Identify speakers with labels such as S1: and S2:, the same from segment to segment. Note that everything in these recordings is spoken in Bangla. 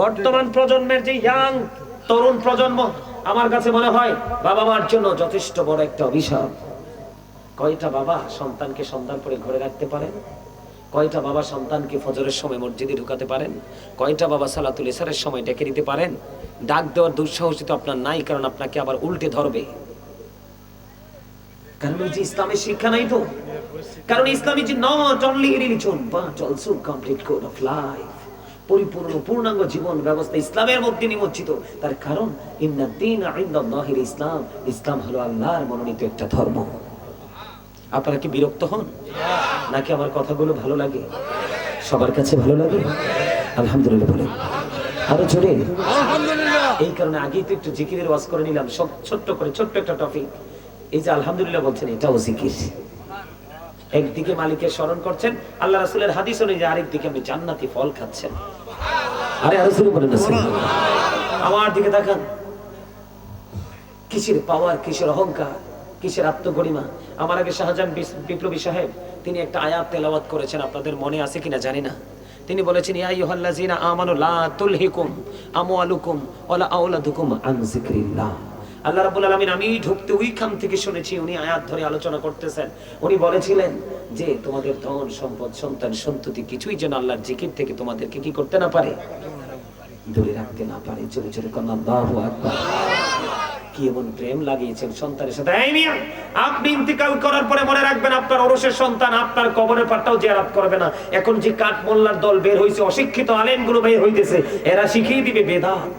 S1: বর্তমান প্রজন্মের যে ইয়াং তরুণ প্রজন্ম, আমার কাছে মনে হয় বাবা মার জন্য যথেষ্ট বড় একটা অভিশাপ। কয়টা বাবা সন্তানকে সন্তান করে ঘরে রাখতে পারেন? কয়টা বাবা সন্তানকে ফজরের সময় মসজিদে ঢুকাতে পারেন? কয়টা বাবা সালাতুল ইসারের সময় ডেকে দিতে পারেন? ডাক দেওয়ার দুঃসাহসী তো আপনার নাই, কারণ আপনাকে আবার উল্টে ধরবে। কারণ যে ইসলামের শিক্ষা নাই তো? কারণ Islam is not only religion but also complete code of life পরিপূর্ণ পূর্ণাঙ্গ জীবন ব্যবস্থা ইসলামের মধ্যে নিমজ্জিত। তার কারণ ইনদাল্লাহির ইসলাম ইসলাম হলো আল্লাহর মনোনীত একটা ধর্ম। আপনারা কি বিরক্ত হন? নাকি আমার কথাগুলো ভালো লাগে? সবার কাছে ভালো লাগে? আলহামদুলিল্লাহ আরও জোরে। এই কারণে আগেই তো একটু জিকিরের ওয়াজ করে নিলাম। সব ছোট্ট করে ছোট্ট একটা টপিক এই যে আলহামদুলিল্লাহ বলছেন এটাও জিকির। একদিকে মালিকের স্মরণ করছেন, আল্লাহ রাসূলের হাদিস অনুযায়ী আরেকদিকে আপনি জান্নাতি ফল খাচ্ছেন। আরে আরও শুরু করেন না, সুবহানাল্লাহ। আমার দিকে তাকান। কিসের পাওয়ার কিসের অহংকার, কিসের আত্মগরিমা? আমার আগে শাহজাহান বিপ্লবী সাহেব, তিনি একটা আয়াত তেলাওয়াত করেছেন, আপনাদের মনে আছে কিনা জানি না। তিনি বলেছেন, ইয়া আইয়ুহাল্লাযিনা আমানু লা তুলহিকুম আমওয়ালুকুম ওয়ালা আওলাদুকুম আন যিকরিল্লাহ। আল্লাহ রাব্বুল আলামিন, আমি ঢুকতে ওইখান থেকে শুনেছি উনি আয়াত ধরে আলোচনা করতেছেন। উনি বলেছিলেন যে, তোমাদের ধন, সম্পদ, সন্তান, সন্ততি কিছুই যেন আল্লাহর জিকির থেকে তোমাদেরকে কি করতে না পারে? দূরে রাখতে না পারে, জোরে জোরে কন্যা আল্লাহু আকবার। কি এমন প্রেম লাগিয়েছেন সন্তানের সাথে? আপনি ইন্তিকাল করার পরে মনে রাখবেন আপনার অরসের সন্তান আপনার কবরের পাটটাও জিয়ারত করবে না। এখন যে কাঠ মোল্লার দল বের হয়েছে অশিক্ষিত আলেমগুলো বের হইতেছে, এরা শিখিয়ে দিবে বেদাত।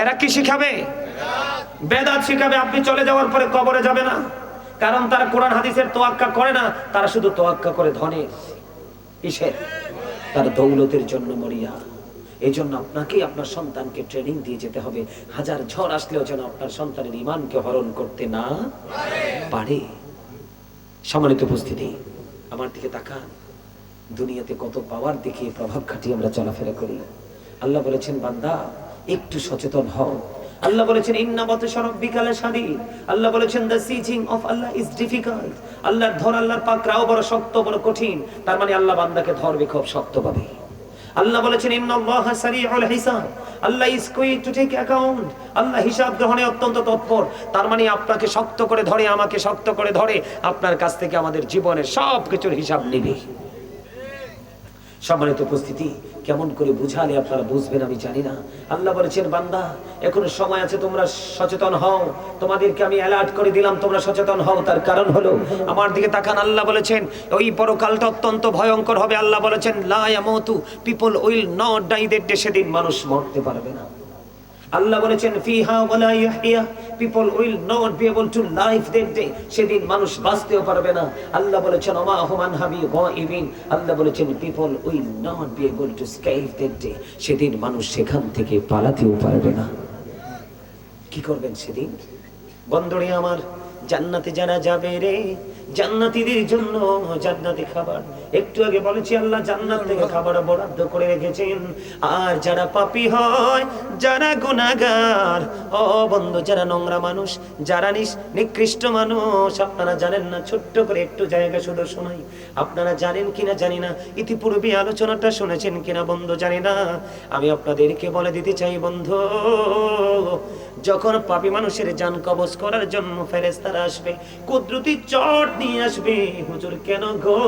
S1: এরা কি শিখাবে? বেদাত শিখাবে, আপনি চলে যাওয়ার পরে কবরে যাবে না। কারণ তারা কোরআন, হাদিসের তোয়াক্কা করে না, তারা শুধু তোয়াক্কা করে ধনের কিসের তার দৌলতের জন্য মরিয়া। এই জন্য আপনাকেই আপনার সন্তানকে ট্রেনিং দিয়ে যেতে হবে। হাজার ঝড় আসলেও যেন আপনার সন্তানের ইমানকে হরণ করতে না পারে। সম্মানিত উপস্থিতি, আমার দিকে তাকান। দুনিয়াতে কত পাওয়ার দেখিয়ে প্রভাব খাটিয়ে আমরা চলাফেরা করি। আল্লাহ বলেছেন, বান্দা একটু সচেতন হও। আল্লাহ বলেছেন ইন্নামতে সরব বিকালে সাদি। আল্লাহ বলেছেন the seizing of Allah is difficult আল্লাহর ধর, আল্লাহর পাকরাও বড় শক্ত, বড় কঠিন। তার মানে আল্লাহ বান্দাকে ধরবে খুব শক্ত পাবে। আল্লাহ বলেছেন, ইন্নাল্লাহ সারিউল হিসাব। Allah is quick to take account Allah হিসাব গ্রহণে অত্যন্ত তৎপর। তার মানে আপনাকে শক্ত করে ধরে, আমাকে শক্ত করে ধরে। আপনার কাছ থেকে আমাদের জীবনের সব কিছুর হিসাব নেবে। সম্মানিত উপস্থিতি, কেমন করে বুঝালে আপনারা বুঝবেন আমি জানি না। আল্লাহ বলেছেন, বান্দা, এখন সময় আছে, তোমরা সচেতন হও। তোমাদেরকে আমি অ্যালার্ট করে দিলাম, তোমরা সচেতন হও। তার কারণ হলো, আমার দিকে তাকান, আল্লাহ বলেছেন, ওই পরকালটা অত্যন্ত ভয়ঙ্কর হবে। আল্লাহ বলেছেন, লা ইয়ামুতু, people will not die day সেদিন মানুষ মরতে পারবে না। আল্লাহ বলেছেন, ফিহা ওয়ালা ইয়াহইয়া people will not be able to life that day সেদিন মানুষ বাঁচতেও পারবে না। আল্লাহ বলেছেন, ওমা হুমান হাবি গাইবিন আল্লাহ বলেছেন people will not be able to escape that day সেদিন মানুষ সেখান থেকে পালাতেও পারবে না। কি করবেন সেদিন? বন্ধুরে আমার, জান্নাতে যারা যাবে রে জান্নাতীদের জন্য জান্নাতি খাবার। একটু আগে বলেছি, আল্লাহ জান্নাত থেকে খাবার বরাদ্দ করে রেখেছেন। আর যারা পাপি হয়, যারা গুনাহগার, ও বন্ধু, যারা নোংরা মানুষ, যারা নিকৃষ্ট মানুষ, আপনারা জানেন না, ছোট্ট করে একটু জায়গা শুধু শোনাই আপনারা জানেন কিনা জানি না, ইতিপূর্বে আলোচনাটা শুনেছেন কিনা বন্ধু জানি না। আমি আপনাদেরকে বলে দিতে চাই, বন্ধু যখন পাপী মানুষের যান কবজ করার জন্য ফেরেস্তারা আসবে, কুদরতি চট নিয়ে আসবে। হুজুর, কেন গো?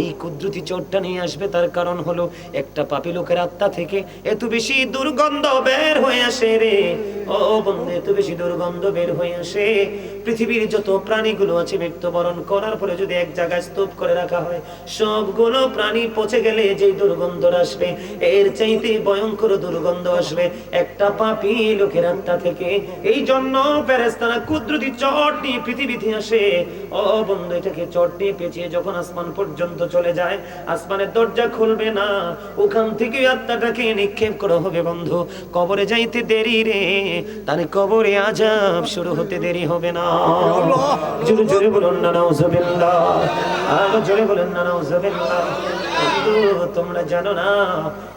S1: এই কুদরতি চটটা নিয়ে আসবে তার কারণ হলো একটা পাপী লোকের আত্মা থেকে এত বেশি দুর্গন্ধ বের হয়ে আসে রে। ও বন্ধু, এত বেশি দুর্গন্ধ বের হয়ে আসে। পৃথিবীর যত প্রাণীগুলো আছে মৃত্যুবরণ করার পরে যদি এক জায়গায় স্তূপ করে রাখা হয়, সবগুলো প্রাণী পচে গেলে যে দুর্গন্ধ আসবে, এর চাইতে ভয়ঙ্কর দুর্গন্ধ আসবে। একটা পাপি লোকের আত্মা থেকে এই জন্য ফেরেস্তারা কুদরতি চট নিয়ে পৃথিবীতে আসে। ও বন্ধু এটাকে চট নিয়ে পেঁচিয়ে যখন আসমান পর্যন্ত চলে যায় আসমানের দরজা খুলবে না। ওখান থেকে আত্মাটাকে নিক্ষেপ করা হবে বন্ধু। কবরে যাইতে দেরি রে। তাহলে কবরে আজাব শুরু হতে দেরি হবে না। জোরে জোরে বলুন না নাউজুবিল্লাহ আরও জোরে বলুন না নাউজুবিল্লাহ বন্ধু, তোমরা জানো না?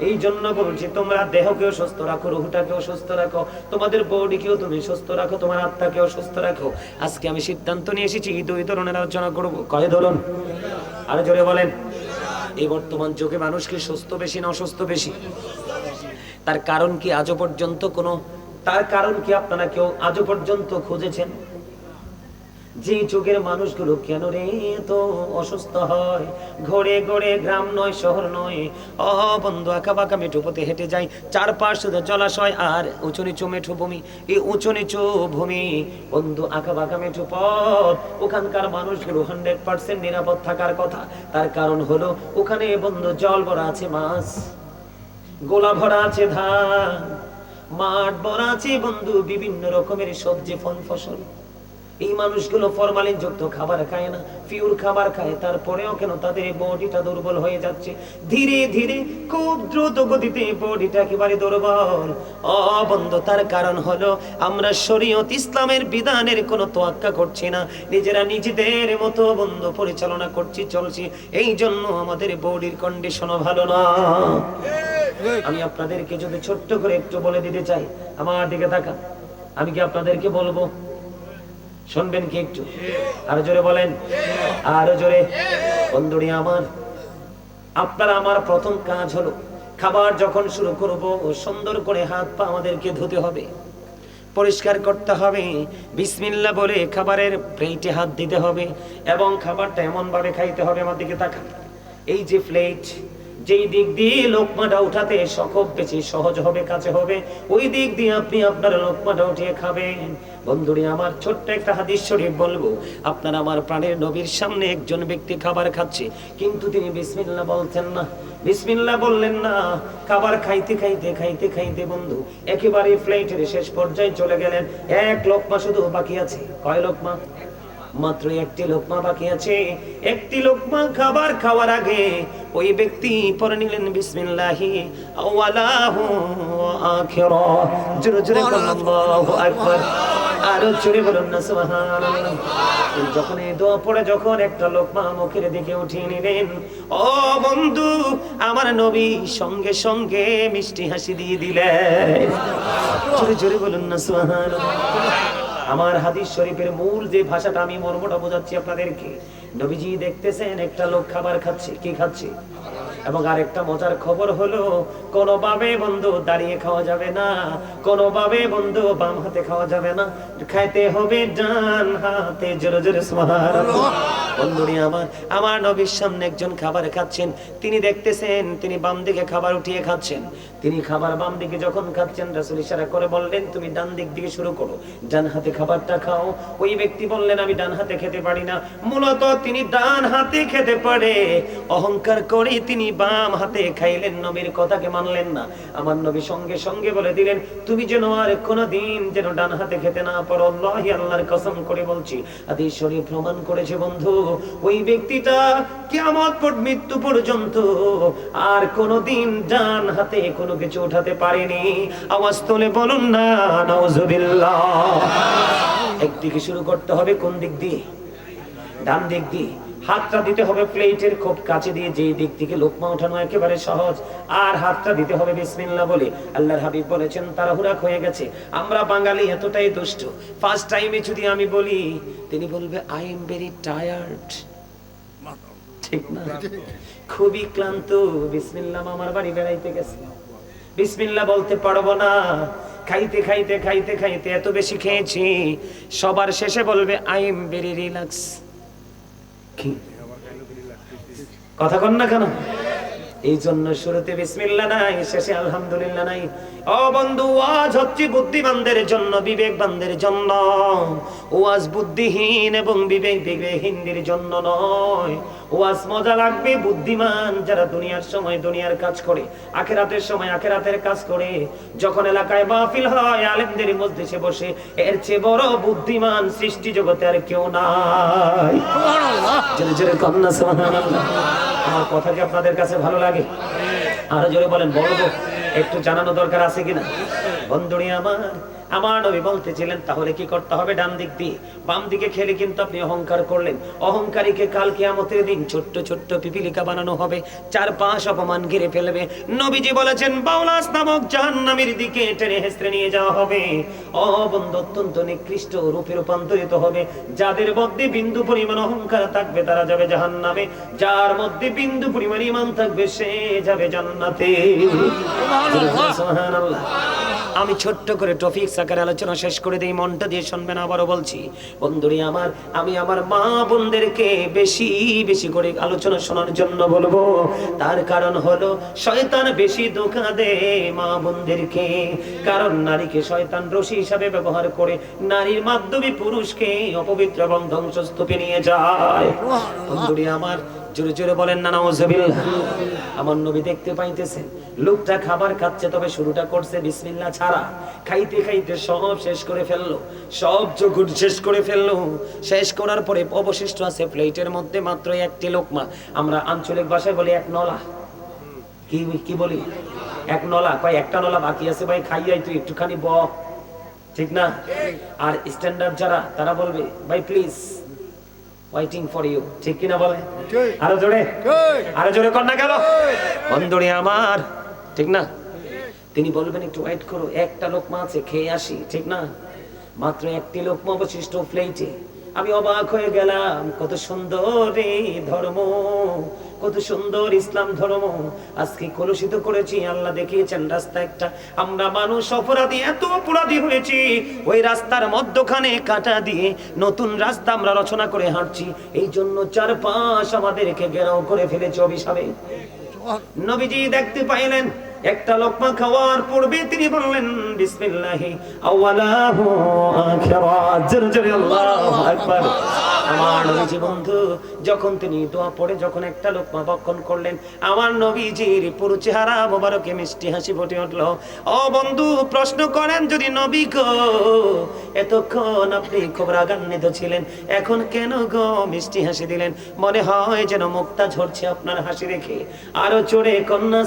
S1: এই জন্য বলছি, তোমরা দেহকেও সুস্থ রাখো, রুহটাকেও সুস্থ রাখো। তোমাদের বডিকেও তুমি সুস্থ রাখো, তোমার আত্মাকেও সুস্থ রাখো। আজকে আমি সিদ্ধান্ত নিয়ে এসেছি দুই ধরনের আলোচনা করব। কয় আরও জোরে বলেন। এই বর্তমান যুগে মানুষকে সুস্থ বেশি না অসুস্থ বেশি? তার কারণ কি আজও পর্যন্ত কোনো তার কারণ কি আপনারা কেউ আজও পর্যন্ত খুঁজেছেন? যে যুগের মানুষগুলো কেন রে তো অসুস্থ হয়? ঘরে ঘরে গ্রাম নয়, শহর নয়। অ, বন্ধু, আঁকা বাঁকা মেঠো পথে হেঁটে যায় চারপাশ শুধু জলাশয় আর উঁচু নিচু মেঠো ভূমি। এই উঁচু নিচু ভূমি, বন্ধু, আঁকা বাঁকা মেঠো পথ। ওখানকার মানুষগুলো হান্ড্রেড পার্সেন্ট নিরাপদ থাকার কথা। তার কারণ হলো, ওখানে, বন্ধু, জল ভরা আছে মাছ। গোলা ভরা আছে ধান। মাঠ ভরা আছে, বন্ধু, বিভিন্ন রকমের সবজি, ফল, ফসল। এই মানুষগুলো ফরমালিন যুক্ত খাবার খায় না, পিওর খাবার খায়। তারপরেও কেন তাদের বডিটা দুর্বল হয়ে যাচ্ছে? ধীরে ধীরে খুব দ্রুত গতিতে বডিটা একেবারে দুর্বল। অবন্ধ। তার কারণ হলো, আমরা শরীয়ত ইসলামের বিধানের কোনো তোয়াক্কা করছি না। নিজেরা নিজেদের মতো বন্ধ পরিচালনা করছি, চলছি। এই জন্য আমাদের বডির কন্ডিশনও ভালো না। আমি আপনাদেরকে যদি ছোট্ট করে একটু বলে দিতে চাই, আমার দিকে তাকা আমি কি আপনাদেরকে বলব? শুনবেন কি একটু? আরও জোরে বলেন। আরও জোরে। বন্ধুরি আমার, আপনার আমার প্রথম কাজ হলো, খাবার যখন শুরু করব, সুন্দর করে হাত পা আমাদেরকে ধুতে হবে। পরিষ্কার করতে হবে। বিসমিল্লা বলে খাবারের প্লেটে হাত দিতে হবে এবং খাবারটা এমন ভাবে খাইতে হবে আমার দিকে তাকান। এই যে প্লেট যেই দিক দিয়ে লোকমাটা উঠাতে সখব বেশি সহজ হবে, কাছে হবে, ওই দিক দিয়ে আপনি আপনার লোকমাটা উঠিয়ে খাবেন। বন্ধুরে, আমার ছোট্ট একটা হাদিস শরীফ বলব, আপনার আমার প্রাণের নবীর সামনে একজন ব্যক্তি খাবার খাচ্ছে, কিন্তু তিনি বিসমিল্লা বলতেন না। বিসমিল্লা বললেন না, খাবার খাইতে খাইতে খাইতে খাইতে বন্ধু, একেবারে ফ্লাইটের শেষ পর্যায়ে চলে গেলেন। এক লোকমা শুধু বাকি আছে। কয় লোকমা? মাত্র একটি লোকমা বাকি আছে। একটি লোকমা খাবার খাওয়ার আগে ওই ব্যক্তি পরে নিলেন, বিসমিল্লাহি আওয়ালাহু আখিরা। জোরে জোরে আল্লাহু আকবার। আরও জোরে বলুন না, সুবহানাল্লাহ। যখন এই দোয়া পড়ে, যখন একটা লোকমা মুখের দিকে উঠিয়ে নিলেন, ও বন্ধু, আমার নবী সঙ্গে সঙ্গে মিষ্টি হাসি দিয়ে দিলেন। জোরে জোরে বলুন না, সুবহানাল্লাহ। আমার হাদিস শরীফের মূল যে ভাষাটা আমি মর্মটা বোঝাচ্ছি আপনাদেরকে, নবীজি দেখতেছেন একটা লোক খাবার খাচ্ছে, কি খাচ্ছে? এবং আর একটা মজার খবর হলো কোনোভাবে বন্ধু দাঁড়িয়ে খাওয়া যাবে না কোনোভাবে বন্ধু বাম হাতে খাওয়া যাবে না, খাইতে হবে ডান হাতে, জোরে জোরে সুবহানাল্লাহ। আমার নবীর সামনে একজন খাবার খাচ্ছেন, তিনি দেখতেছেন, তিনি বাম দিকে খাবার উঠিয়ে খাচ্ছেন। তিনি খাবার বাম দিকে যখন খাচ্ছেন, রাসূল ইশারা করে বললেন, তুমি ডান দিক দিকে শুরু করো, ডান হাতে খাবারটা খাও। ওই ব্যক্তি বললেন, আমি ডান হাতে খেতে পারি না। মূলত তিনি ডান হাতে খেতে পারে। অহংকার করে তিনি বাম হাতে খাইলেন, নবীর কথাকে মানলেন না। আমার নবী সঙ্গে সঙ্গে বলে দিলেন, তুমি যেন আর কোনোদিন যেন ডান হাতে খেতে না পারো আল্লাহি আল্লাহর কসম করে বলছি। আদি শরীর প্রমাণ করেছে, বন্ধু ওই ব্যক্তিটা কেমন মৃত্যু পর্যন্ত আর কোনোদিন ডান হাতে কোনো কিছু উঠাতে পারেনি। আওয়াজ তোলে বলুন না নজবিল্লা একদিকে শুরু করতে হবে কোন দিক দিয়ে? ডান দিক দিয়ে। হাতটা দিতে হবে প্লেটের খুব কাছে দিয়ে, যেই দিক থেকে লোকমা ওঠানো একেবারে সহজ। আর হাতটা দিতে হবে বিসমিল্লা বলে। আল্লাহর হাবিব বলেছেন, তাড়াহুড়া হয়ে গেছে। আমরা বাঙালি এতটাই দুষ্ট। ফার্স্ট টাইমে যদি আমি বলি, তিনি বলবে আই এম ভেরি টায়ার্ড ঠিক না? খুবই ক্লান্ত। বিসমিল্লাহ আমার বাড়ি বেড়াইতে গেছে। বিসমিল্লা বলতে পারব না। খাইতে খাইতে খাইতে খাইতে এত বেশি খেয়েছি। সবার শেষে বলবে আই এম ভেরি রিল্যাক্স কথা কন না কেন? এই জন্য শুরুতে বিসমিল্লাহ নাই, শেষে আলহামদুলিল্লাহ নাই। ও বন্ধু, আজ হচ্ছে বুদ্ধিমানদের জন্য, বিবেকবানদের জন্য। ওয়াজ বুদ্ধিহীন এবং বিবেক বিবেকহীনদের জন্য নয়। ওয়াজ মজা লাগবে বুদ্ধিমান যারা দুনিয়ার সময় দুনিয়ার কাজ করে আখেরাতের সময় আখেরাতের কাজ করে। যখন এলাকায় মাহফিল হয় আলেমদের মধ্যে বসে এর চেয়ে বড় বুদ্ধিমান সৃষ্টি জগতে আর কেউ নাই। জোরে জোরে কন্যা আমার কথা কি আপনাদের কাছে ভালো লাগে? আরও জোরে বলেন বলব একটু জানানো দরকার আছে কিনা? বন্ধুরি আমার আমার নবী বলতেছিলেন, তাহলে কি করতে হবে ডান দিক দিয়ে? বাম দিকে খেলে কিন্তু আপনি অহংকার করলেন। অহংকারীকে কাল কিয়ামতের দিন ছোট্ট ছোট্ট পিপিলিকা বানানো হবে চার পাঁচ অপমান ঘিরে ফেলবে। নবীজি বলেছেন, বাউলাস নামক জাহান্নামের দিকে টেনে হেসড়ে নিয়ে যাওয়া হবে। অবন্ধ অত্যন্ত নিকৃষ্ট রূপে রূপান্তরিত হবে। যাদের মধ্যে বিন্দু পরিমাণ অহংকার থাকবে, তারা যাবে জাহান্নামে। যার মধ্যে বিন্দু পরিমাণ ইমান থাকবে, সে যাবে জান্নাতে। সুবহানাল্লাহ। আমি ছোট্ট করে টপিক সাকার আলোচনা শেষ করে দিই, মনটা দিয়ে শুনবেন, আবারও বলছি। বন্ধুরি আমার, আমি আমার মা বোনদেরকে বেশি বেশি করে আলোচনা শোনার জন্য বলব। তার কারণ হলো, শয়তান বেশি ধোকা দেয় মা বোনদেরকে। কারণ নারীকে শয়তান রশি হিসাবে ব্যবহার করে নারীর মাধ্যমে পুরুষকে অপবিত্র এবং ধ্বংসস্তূপে নিয়ে যায়। বন্ধুরি আমার জোরে জোরে বলেন না নাউজুবিল্লাহ আমার নবী দেখতে পাইতেছেন লোকটা খাবার খাচ্ছে তবে শুরুটা করছে বিসমিল্লাহ ছাড়া। খাইতে খাইতে সব শেষ করে ফেলল সব চকুট শেষ করে ফেলল শেষ করার পরে অবশিষ্ট আছে প্লেটের মধ্যে মাত্র একটি লোকমা। আমরা আঞ্চলিক ভাষায় বলি এক নলা। কি কি বলি? এক নলা। কয় একটা নলা বাকি আছে ভাই খাইয়াই তুই একটুখানি ব ঠিক না? আর স্ট্যান্ডার্ড যারা তারা বলবে ভাই প্লিজ ওয়াইটিং ফর ইউ ঠিক কিনা বলে? আরও জোরে? আরও জোরে কর না গেল বন্ধুরে আমার। ঠিক না? তিনি বলবেন একটু ওয়েট করো একটা লোকমা আছে খেয়ে আসি। ঠিক না? মাত্র একটি লোকমা অবশিষ্ট প্লেটে আমি অবাক হয়ে গেলাম কত সুন্দর এই ধর্ম। কত সুন্দর ইসলাম ধর্ম। আজকে কলুষিত করেছি, আল্লাহ দেখিয়েছেন রাস্তা একটা। আমরা মানুষ অপরাধী, এত অপরাধী হয়েছি। ওই রাস্তার মধ্যখানে কাটা দিয়ে নতুন রাস্তা আমরা রচনা করে হাঁটছি। এই জন্য চারপাশ আমাদেরকে ঘেরাও করে ফেলেছে অভিশাপে। নবীজি দেখতে পাইলেন, একটা লোকমা খাওয়ার পূর্বে তিনি বললেন, বিসমিল্লাহি আওয়ালাহু আখিরা। জোরে জোরে, আল্লাহু আকবার। আমার নবীজি বন্ধু, যখন তিনি দোয়া পড়ে, যখন একটা লোকমা বক্ষণ করলেন, আমার নবীজির পুরো চেহারা মোবারকে মিষ্টি হাসি ফুটে উঠল। ও বন্ধু, প্রশ্ন করেন যদি নবী গো, এতক্ষণ আপনি খুব রাগান্বিত ছিলেন, এখন কেন গো মিষ্টি হাসি দিলেন? মনে হয় যেন মুক্তা ঝরছে আপনার হাসি দেখে। আরও চড়ে কন্যা।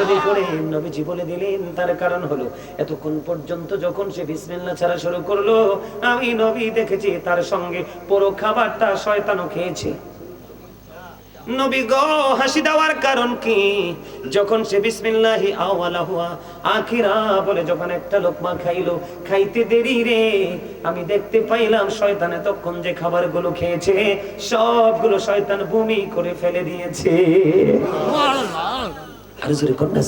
S1: যদি করে নবীজি বলে দিলেন, তার কারণ হলো, এতক্ষণ পর্যন্ত যখন সে বিসমিল্লাহ ছাড়া শুরু করল, আমি নবী দেখেছি, তার সঙ্গে পুরো খাবারটা শয়তানও খেয়েছে। নবী গো হাসি দেওয়ার কারণ কি? যখন সে বিসমিল্লাহি আওয়ালা হুয়া আখিরা বলে যখন একটা লোকমা খাইলো খাইতে দেরি রে আমি দেখতে পাইলাম শয়তান এতক্ষণ যে খাবারগুলো খেয়েছে সবগুলো শয়তান বমি করে ফেলে দিয়েছে। আরও জোরে কন্যা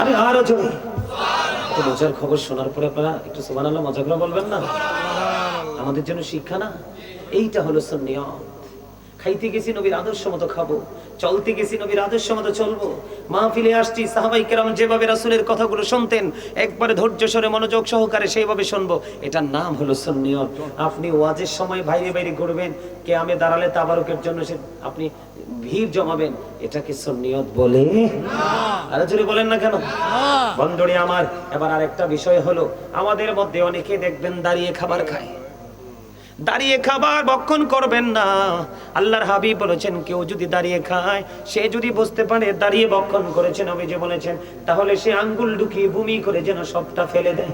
S1: আরে আরও জোরে। মজার খবর শোনার পরে আপনারা একটু সুবহানাল্লাহ মজা করে বলবেন না? আমাদের জন্য শিক্ষা না। এইটা হলো সুন্নিয়ত। খাইতে গেছি নবীর আদর্শ মতো খাব চলতে গেছি নবীর আদর্শ মতো চলবো। মাহফিলে আসছি সাহাবাই কেরাম যেভাবে রাসূলের কথাগুলো শুনতেন একবারে ধৈর্য সরে মনোযোগ সহকারে সেইভাবে শুনব। এটার নাম হলো সুন্নিয়ত। আপনি ওয়াজের সময় বাইরে বাইরে ঘুরবেন কে আমি দাঁড়ালে তাবারকের জন্য সে আপনি ভিড় জমাবেন। এটাকে সুন্নিয়ত বলে। আরে জোরে বলেন না কেন? বন্ধুরি আমার এবার আরেকটা বিষয় হলো আমাদের মধ্যে অনেকে দেখবেন দাঁড়িয়ে খাবার খায়। দাঁড়িয়ে খাবার ভক্ষণ করবেন না। আল্লাহর হাবিব বলেছেন, কেউ যদি দাঁড়িয়ে খায়, সে যদি বুঝতে পারে, দাঁড়িয়ে ভক্ষণ করেছেন আমি যে বলেছেন, তাহলে সে আঙ্গুল ঢুকিয়ে ভূমি করে যেন সবটা ফেলে দেয়।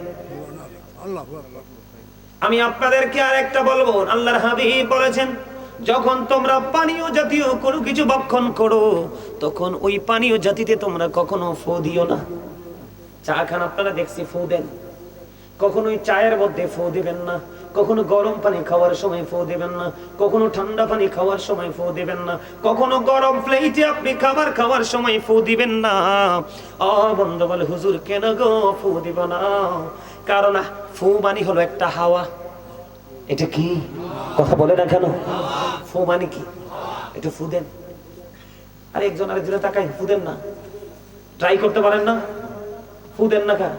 S1: আমি আপনাদেরকে আর একটা বলব, আল্লাহর হাবিব বলেছেন, যখন তোমরা পানীয় জাতীয় কোনো কিছু ভক্ষণ করো, তখন ওই পানীয় জাতিতে তোমরা কখনো ফু দিও না। চা খান, আপনারা দেখছি ফু দেন। কখনো ওই চায়ের মধ্যে ফু দিবেন না। কখনো গরম পানি খাওয়ার সময় ফু দেবেন না, কখনো ঠান্ডা পানি খাওয়ার সময় ফু দেবেন না, কখনো গরম প্লেটে আপনি খাবার খাওয়ার সময় ফু দিবেন না। ও বন্ধু বলে, হুজুর কেন গো ফু দিব না? কারণ ফু মানে হলো একটা হাওয়া। এটা কি? কথা বলে না কেন? ফু মানে কি? এটা ফু দেন। আর একজন আরেকজনে তাকাই ফু দেন না। ট্রাই করতে পারেন না? ফু দেন না কা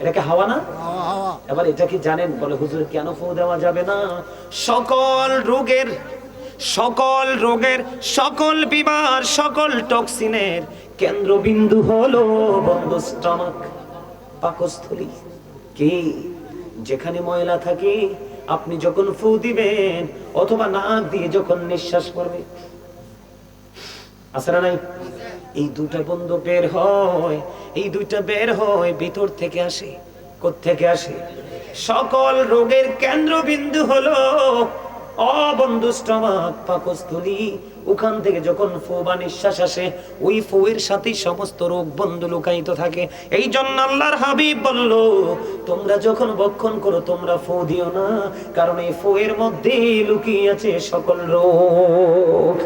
S1: এটাকে হাওয়া না? এবার এটা কি জানেন? বলে, হুজুর, কেন ফু দেওয়া যাবে না? সকল রোগের সকল রোগের, সকল বিমার, সকল টক্সিনের কেন্দ্রবিন্দু হলো বন্ধ স্টমাক, পাকস্থলী। কি? যেখানে ময়লা থাকে, আপনি যখন ফু দিবেন, অথবা নাক দিয়ে যখন নিঃশ্বাস করবে আছে নাই? এই দুটা বন্ধ বের হয়, এই দুইটা বের হয় ভিতর থেকে আসে। থেকে আসে? সকল রোগের কেন্দ্রবিন্দু হলো ওখান থেকে যখন বা আসে, ওই ফুয়ের সাথে সমস্ত রোগ বন্ধু লুকায়িত থাকে। এই জন্য আল্লাহর হাবিব তোমরা যখন করো, তোমরা ফু দিও না, কারণ এই ফুয়ের মধ্যে লুকিয়ে আছে সকল রোগ।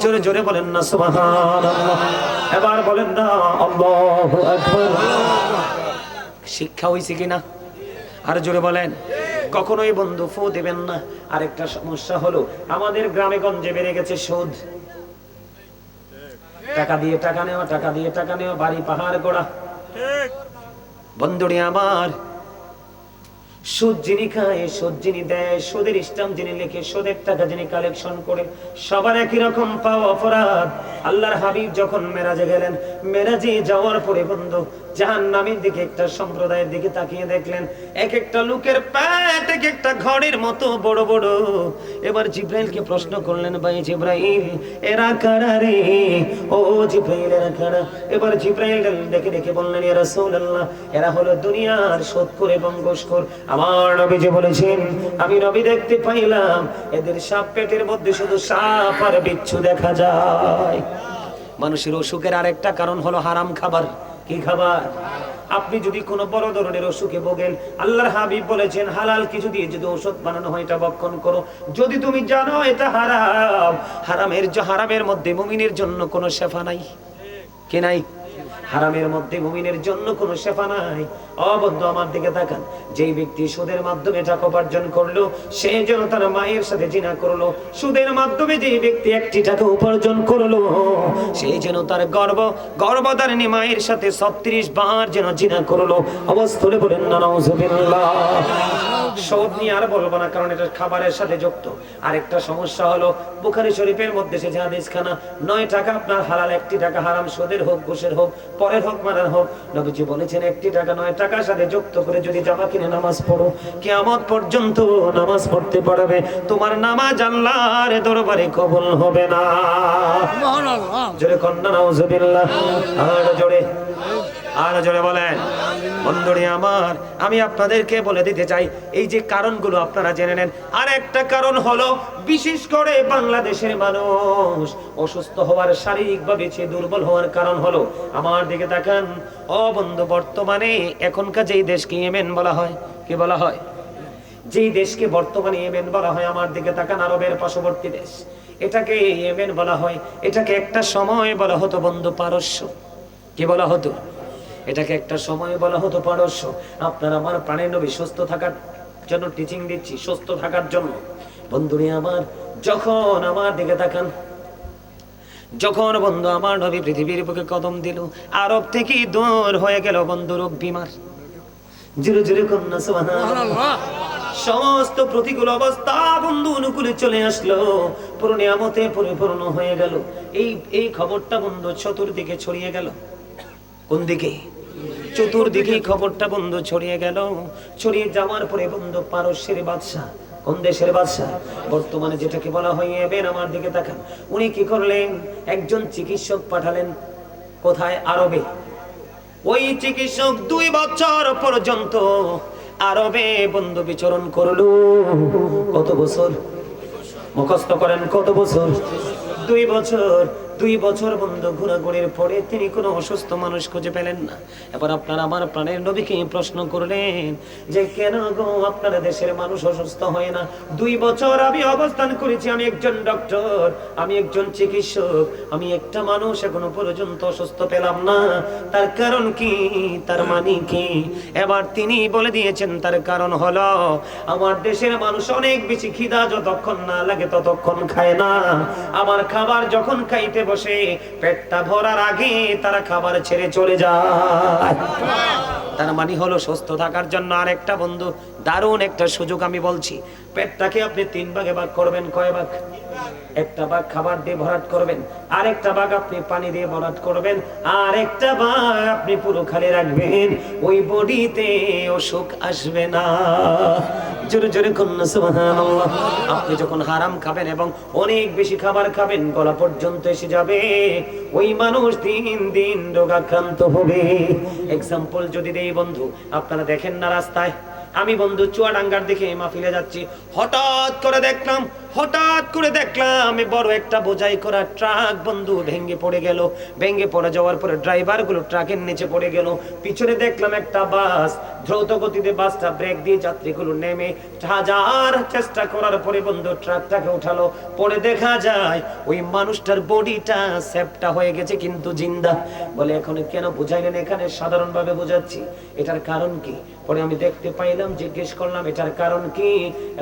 S1: জোরে জোরে বলেন না, সুবহানাল্লাহ। এবার বলেন না, আল্লাহু আকবার। শিক্ষা হয়েছে কিনা? আর জোরে বলেন কখনোই বন্ধু ফু দেবেন না। আরেকটা সমস্যা হলো আমাদের গ্রামে গঞ্জে বেড়ে গেছে সুদ। টাকা দিয়ে টাকা নেওয়া টাকা দিয়ে টাকা নেওয়া বাড়ি পাহাড় গোড়া। বন্ধুরে আমার সুদ যিনি খায়, সুদ যিনি দেয়, সুদের ইস্টাম যিনি লিখে, সুদের টাকা যিনি কালেকশন করে, সবার একই রকম পাওয়া অপরাধ। আল্লাহর হাবিব যখন মেরাজে গেলেন, মেরাজে যাওয়ার পরে বন্ধু জাহান নামের দিকে একটা সম্প্রদায়ের দিকে তাকিয়ে দেখলেন এক একটা লোকের প্যাট এক একটা ঘরের মতো বড় বড়। এবার জিব্রাইলকে প্রশ্ন করলেন, ভাই জিব্রাইল, এরা কারা রে? ও জিব্রাইল, এরা কারা? এবার জিব্রাইল ডেকে ডেকে বললেন, ইয়া রাসূলুল্লাহ, এরা হলো দুনিয়ার সৎকর এবং ঘোষখোর আমার নবী যে বলেছেন, আমি নবী দেখতে পাইলাম, এদের সাপ পেটের মধ্যে শুধু সাপ আর বিচ্ছু দেখা যায়। মানুষের অসুখের আরেকটা কারণ হলো হারাম খাবার। কি খাবার? আপনি যদি কোনো বড় ধরনের অসুখে ভোগেন, আল্লাহর হাবিব বলেছেন, হালাল কিছু দিয়ে যদি ওষুধ বানানো হয়, এটা বক্ষণ করো। যদি তুমি জানো এটা হারাম, হারামের হারামের মধ্যে মুমিনের জন্য কোনো শেফা নাই। কে নাই? হারামের মধ্যে মুমিনের জন্য কোনো শেফা নাই। অবদ্ধ আমার দিকে তাকান। যেই ব্যক্তি সুদের মাধ্যমে টাকা উপার্জন করল, সে যেন তার মায়ের সাথে জিনা করল। সুদের মাধ্যমে যেই ব্যক্তি একটি টাকা উপার্জন করল, সে যেন তার গর্ব গর্ভধারিণী মায়ের সাথে ছত্রিশ বার যেন জিনা করল। অবস্থলে বলেন না সৌদ নিয়ে আর বলব না, কারণ এটা খাবারের সাথে যুক্ত। আরেকটা সমস্যা হলো, বুখারি শরীফের মধ্যে সে হাদিস খানা নয় টাকা আপনার হালাল, একটি টাকা হারাম, সুদের হোক, ঘুষের হোক পরের হোক মারার হোক। নবীজি বলেছেন একটি টাকা নয় টাকার সাথে যুক্ত করে যদি জামা কিনে নামাজ পড়ো কিয়ামত পর্যন্ত নামাজ পড়তে পারবে। তোমার নামাজ আল্লাহর দরবারে কবুল হবে না। জোরে কন্যা নাউজুবিল্লাহ। আর জোরে। আর জোরে বলেন, বন্ধুরে আমার, আমি আপনাদেরকে বলে দিতে চাই, এই যে কারণগুলো আপনারা জেনে নেন। আর একটা কারণ হলো, বিশেষ করে বাংলাদেশের মানুষ অসুস্থ হওয়ার শারীরিকভাবে সে দুর্বল হওয়ার কারণ হলো, আমার দিকে তাকান, ও বন্ধু, বর্তমানে এখনকার যেই দেশকে ইয়েমেন বলা হয়, কি বলা হয়? যেই দেশকে বর্তমানে ইয়েমেন বলা হয়, আমার দিকে তাকান, আরবের পার্শ্ববর্তী দেশ। এটাকে ইয়েমেন বলা হয়, এটাকে একটা সময় বলা হতো, বন্ধু, পারস্য। কি বলা হতো? এটাকে একটা সময় বলা হতো পারস্য। আপনার আমার প্রাণের নবী সুস্থ থাকার জন্য টিচিং দিচ্ছি সুস্থ থাকার জন্য। বন্ধুরে আমার যখন আমার দিকে তাকান যখন বন্ধু আমার নবী পৃথিবীর বুকে কদম দিল আরব থেকে দূর হয়ে গেল বন্ধু রোগ বিমার। জুড়ে জুড়ে কন্যা সুবহানাল্লাহ। সমস্ত প্রতিকূল অবস্থা বন্ধু অনুকূলে চলে আসলো। পুরো নিয়ামতে পরিপূর্ণ হয়ে গেল। এই এই খবরটা বন্ধু চতুর্দিকে ছড়িয়ে গেল। কোন দিকে? চতুর্দিকে খবরটা বন্ধু ছড়িয়ে গেল। ছড়িয়ে যাওয়ার পরে বন্ধু পারস্যের বাদশাহ, কোন দেশের বাদশাহ? বর্তমানে যেটাকে বলা হয় এবেন, আমার দিকে তাকান। উনি কি করলেন? একজন চিকিৎসক পাঠালেন কোথায়? আরবে। ওই চিকিৎসক দুই বছর পর্যন্ত আরবে বন্ধু বিচরণ করল। কত বছর? মুখস্থ করেন, কত বছর? দুই বছর। দুই বছর বন্ধ ঘোরাঘুরির পরে তিনি কোনো অসুস্থ মানুষ খুঁজে পেলেন না। এবার আপনার আমার প্রাণের নবীকে প্রশ্ন করলেন যে, কেন গো আপনার দেশের মানুষ অসুস্থ হয় না? দুই বছর আমি অবস্থান করেছি, আমি একজন ডক্টর, আমি একজন চিকিৎসক, আমি একটা মানুষ এখনও পর্যন্ত অসুস্থ পেলাম না। তার কারণ কি? তার মানে কি? এবার তিনি বলে দিয়েছেন, তার কারণ হলো আমার দেশের মানুষ অনেক বেশি খিদা যতক্ষণ না লাগে ততক্ষণ খায় না। আমার খাবার যখন খাইতে বসে পেটটা ভরার আগে তারা খাবার ছেড়ে চলে যায়। তার মানে হলো সুস্থ থাকার জন্য আরেকটা বন্ধু দারুণ একটা সুযোগ আমি বলছি। পেটটাকে আপনি তিন ভাগে ভাগ করবেন, কয় ভাগ? একটা ভাগ খাবার দিয়ে ভরাট করবেন, আরেকটা ভাগ আপনি পানি দিয়ে ভরাট করবেন আর একটা ভাগ আপনি পুরো খালি রাখবেন, ওই বডিতে অসুখ আসবে না। জোরে জোরে আপনি যখন হারাম খাবেন এবং অনেক বেশি খাবার খাবেন, গলা পর্যন্ত এসে যাবে। ওই মানুষ দিন দিন রোগাক্রান্ত হবে। এক্সাম্পল যদি দেই বন্ধু, আপনারা দেখেন না রাস্তায় আমি বন্ধু চুয়াডাঙ্গার দিকে মাহফিলে যাচ্ছি। হঠাৎ করে দেখলাম হঠাৎ করে দেখলাম বড় একটা বোঝাই করা ট্রাক বন্ধু ভেঙে পড়ে গেল। ভেঙে পড়ে যাওয়ার পরে ড্রাইভারগুলো ট্রাকের নিচে পড়ে গেল। পিছনে দেখলাম একটা বাস। দ্রুত গতিতে বাসটা ব্রেক দিয়ে যাত্রীগুলো নেমে হাজার চেষ্টা করার পরে বন্ধু ট্রাকটাকে উঠালো। পরে দেখা যায় ওই মানুষটার বডিটা সেপটা হয়ে গেছে কিন্তু জিন্দা। বলে, এখন কেন বুঝাইলেন এখানে? সাধারণভাবে বোঝাচ্ছি। এটার কারণ কি? পরে আমি দেখতে পাইলাম, জিজ্ঞেস করলাম, এটার কারণ কি?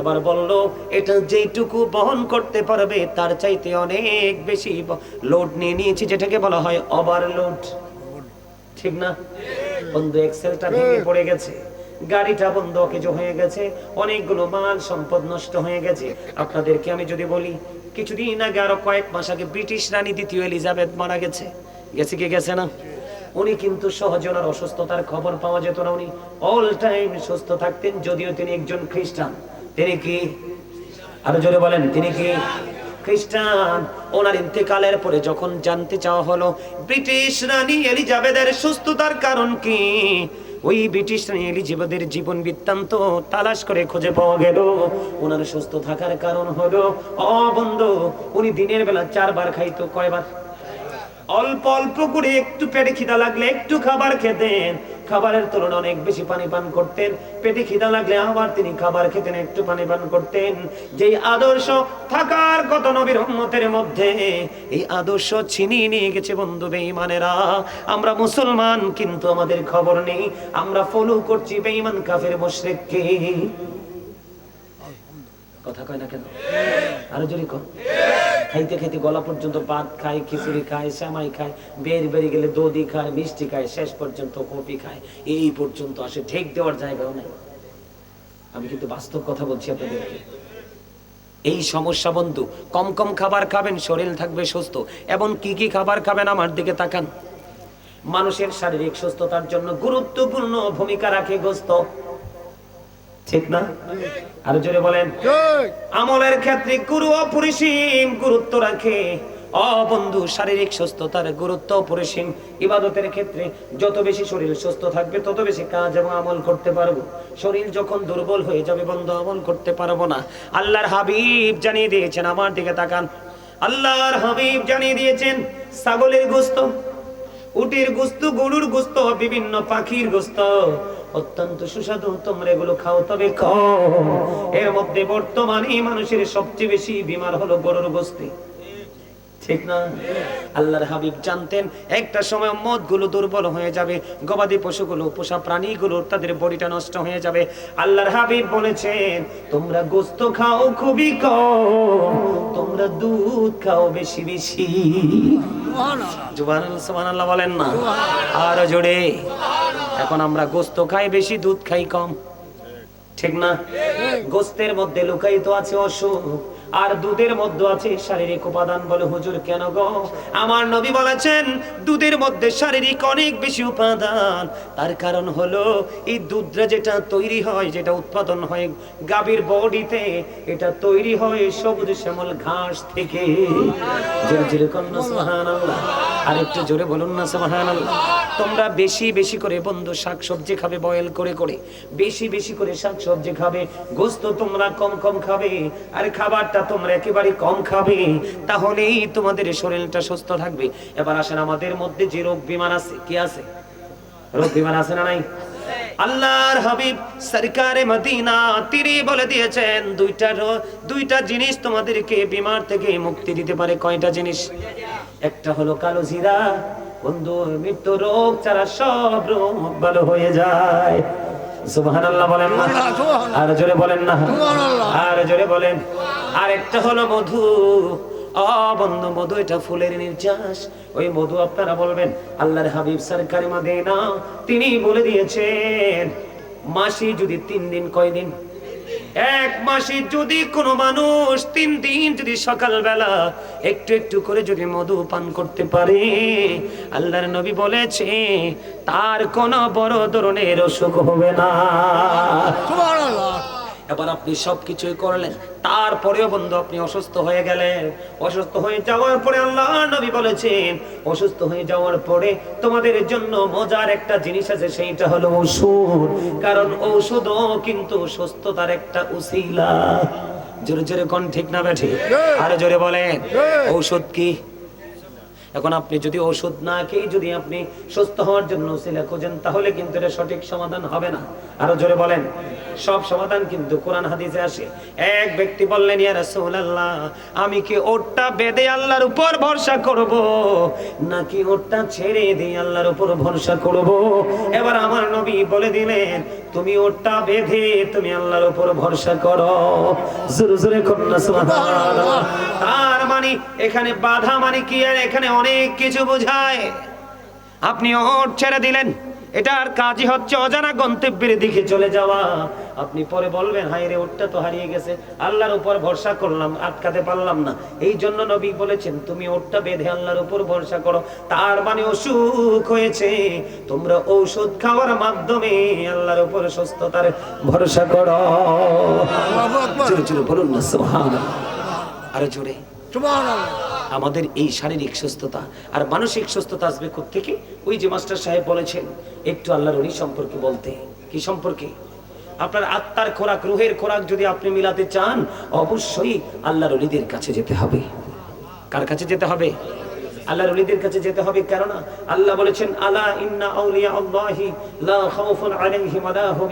S1: এবার বলল, এটা যেইটুকু বহন করতে পারবে তার চাইতে অনেক বেশি লোড নিয়ে নিয়েছি যেটাকে বলা হয় ওভারলোড ঠিক না? বন্ধু এক্সেলটা ভেঙে পড়ে গেছে। গাড়িটা বন্ধ কিছু হয়ে গেছে। অনেকগুলো মাল সম্পদ নষ্ট হয়ে গেছে। আপনাদেরকে আমি যদি বলি কিছুদিন আগে আরও কয়েক মাস আগে ব্রিটিশ রানী দ্বিতীয় এলিজাবেথ মারা গেছে। গেছে কি গেছে না? উনি কিন্তু সহজে ওনার অসুস্থতার খবর পাওয়া যেত না। উনি অল টাইম সুস্থ থাকতেন যদিও তিনি একজন খ্রিস্টান। তিনি কি আরও জোরে বলেন, তিনি কি খ্রিস্টান? ওনার ইন্তেকালের পরে যখন জানতে চাওয়া হলো, ব্রিটিশ রানী এলিজাবেথের সুস্থতার কারণ কি? ওই ব্রিটিশ রানী এলিজাবেথের জীবন বৃত্তান্ত তালাশ করে খুঁজে পাওয়া গেল। ওনার সুস্থ থাকার কারণ হলো, অবন্ধ। বন্ধু উনি দিনের বেলা চারবার খাইতো, কয়বার? অল্প অল্প করে একটু পেটে খিদা লাগলে একটু খাবার খেতেন। খাবারের তুলনায় অনেক বেশি পানি পান করতেন। পেটে খিদা লাগলে আবার তিনি খাবার খেতেন, একটু পানি পান করতেন। যেই আদর্শ থাকার কত নবীর উম্মতের মধ্যে, এই আদর্শ ছিনিয়ে নিয়ে গেছে বন্ধু বেঈমানেরা। আমরা মুসলমান, কিন্তু আমাদের খবর নেই। আমরা ফলো করছি বেঈমান কাফের মুশরিককে। কথা কয় না কেন? আরও জোরে কর খাইতে খাইতে গলা পর্যন্ত ভাত খায়, খিচুড়ি খায়, শ্যামাই খায়, বের বেরি গেলে দধি খায়, মিষ্টি খায়, শেষ পর্যন্ত কফি খায়। এই পর্যন্ত আসে, ঠেক দেওয়ার জায়গাও নেই। আমি কিন্তু বাস্তব কথা বলছি আপনাদেরকে। এই সমস্যা বন্ধু, কম কম খাবার খাবেন, শরীর থাকবে সুস্থ। এবং কি কি খাবার খাবেন আমার দিকে তাকান। মানুষের শারীরিক সুস্থতার জন্য গুরুত্বপূর্ণ ভূমিকা রাখে গোস্ত। ঠিক না? আরও জোরে বলেন। আমলের ক্ষেত্রে গুরু অপরিসীম গুরুত্ব রাখে। শারীরিক সুস্থতার গুরুত্ব অপরিসীম। ইবাদতের ক্ষেত্রে যত বেশি শরীর সুস্থ থাকবে তত বেশি কাজ এবং আমল করতে পারব। শরীর যখন দুর্বল হয়ে যাবে বন্ধু আমল করতে পারব না। আল্লাহর হাবিব জানিয়ে দিয়েছেন আমার দিকে তাকান। আল্লাহর হাবিব জানিয়ে দিয়েছেন ছাগলের গোস্ত উটির গোস্ত গরুর গোস্ত বিভিন্ন পাখির গোস্ত। অত্যন্ত সুস্বাদু তোমরা এগুলো খাও তবে খাও। এর মধ্যে বর্তমানে মানুষের সবচেয়ে বেশি বিমার হলো গরুর গোস্তে। ঠিক না? আল্লাহর হাবিব জানতেন একটা সময় মদগুলো দুর্বল হয়ে যাবে গবাদি পশুগুলো পোষা প্রাণীগুলো তাদের বডিটা নষ্ট হয়ে যাবে। আল্লাহর হাবিব বলেছেন তোমরা গোস্ত খাও খুবই কম। তোমরা দুধ খাও বেশি বেশি। জুবান সুবহানাল্লাহ বলেন না। আর জোরে। এখন আমরা গোস্ত খাই বেশি দুধ খাই কম। ঠিক না? গোস্তের মধ্যে লুকায়িত আছে অসুখ। আর দুধের মধ্যে আছে শারীরিক উপাদান বলে হুজুর কেন গো? আমার নবী বলেছেন, দুধের মধ্যে শারীরিক অনেক বেশি উপাদান। তার কারণ হলো, এই দুধটা যেটা তৈরি হয়, যেটা উৎপাদন হয় গাভীর বডিতে, এটা তৈরি হয় সবুজ শ্যামল ঘাস থেকে। আর একটু জোরে বলুন না, সুবহানাল্লাহ। তোমরা বেশি বেশি করে বন্ধু শাকসবজি খাবে বয়েল করে করে। বেশি বেশি করে শাকসবজি খাবে, গোস্ত তোমরা কম কম খাবে। আর খাবারটা তোমরা একেবারে কম খাবে তাহলেই তোমাদের শরীরটা সুস্থ থাকবে। এবার আসেন আমাদের মধ্যে যে রোগ বিমান আছে কি আছে? রোগ বিমান আছে না নাই? আল্লাহর হাবিব সরকারে মদিনা তিনি বলে দিয়েছেন দুইটা দুইটা জিনিস তোমাদেরকে বিমার থেকে মুক্তি দিতে পারে। কয়টা জিনিস? একটা হলো কালো জিরা বন্ধু মৃত্যু রোগ ছাড়া সব রোগ ভালো হয়ে যায়। সুবহানাল্লাহ বলেন না। আর জোরে বলেন না। আর জোরে বলেন। আর একটা হলো মধু। অবন্ধ মধু, এটা ফুলের নির্যাস। ওই মধু আপনারা বলবেন, আল্লাহর হাবিব সরকারি মাদিনা। তিনি বলে দিয়েছেন, মাসি যদি তিন দিন কয় দিন? এক মাসে যদি কোনো মানুষ তিন দিন যদি সকালবেলা একটু একটু করে যদি মধু পান করতে পারে, আল্লাহর নবী বলেছে, তার কোনো বড় ধরনের অসুখ হবে না। এবার আপনি সবকিছুই করলেন। তারপরেও বন্ধু আপনি অসুস্থ হয়ে গেলেন। অসুস্থ হয়ে যাওয়ার পরে আল্লাহ নবী বলেছেন অসুস্থ হয়ে যাওয়ার পরে তোমাদের জন্য মজার একটা জিনিস আছে সেইটা হলো ওষুধ। কারণ ঔষধও কিন্তু সুস্থতার একটা উসিলা। জোরে জোরে কোন ঠিক না বেঠে আরও জোরে বলেন। ঔষধ কি? এখন আপনি যদি ওষুধ না খেয়ে যদি আপনি সুস্থ হওয়ার জন্য উসিলা খোঁজেন, তাহলে কিন্তু এটা সঠিক সমাধান হবে না। আরও জোরে বলেন। সব সমাধান কিন্তু কোরআন হাদিসে আসে। এক ব্যক্তি বললেন, ইয়া রাসূলুল্লাহ, আমি কি ওরটা বেঁধে আল্লাহর উপর ভরসা করব, নাকি ওরটা ছেড়ে দিয়ে আল্লাহর উপর ভরসা করব? এবার আমার নবী বলে দিলেন, তুমি ওরটা বেঁধে তুমি আল্লাহর উপর ভরসা করো। জোরে জোরে কন্যা, সুবহানাল্লাহ। তার মানে এখানে বাধা মানে কি? আর এখানে অনেক কিছু বোঝায়। আপনি ওট ছেড়ে দিলেন। এটার কাজই হচ্ছে অজানা গন্তব্যের দিকে চলে যাওয়া। আপনি পরে বলবেন হাই রে ওটটা তো হারিয়ে গেছে। আল্লাহর উপর ভরসা করলাম আটকাতে পারলাম না। এই জন্য নবী বলেছেন তুমি ওটটা বেঁধে আল্লাহর উপর ভরসা করো। তার মানে অসুখ হয়েছে। তোমরা ঔষধ খাওয়ার মাধ্যমে আল্লাহর উপর সুস্থতার ভরসা করো। জোরে জোরে বলুন না সুবহানাল্লাহ। আরও জোরে। আমাদের এই শারীরিক সুস্থতা আর মানসিক সুস্থতা আসবে থেকে ওই যে মাস্টার সাহেব বলেছেন, একটু আল্লাহর অলি সম্পর্কে বলতে। কি সম্পর্কে? আপনার আত্মার খোরাক, রুহের খোরাক যদি আপনি মিলাতে চান, অবশ্যই আল্লাহর অলিদের কাছে যেতে হবে। কার কাছে যেতে হবে? আল্লাহর অলিদের কাছে যেতে হবে। কেননা আল্লাহ বলেছেন, আলা ইন্না আউলিয়া আল্লাহি লা খাউফুন আলাইহিম ওয়া লা হুম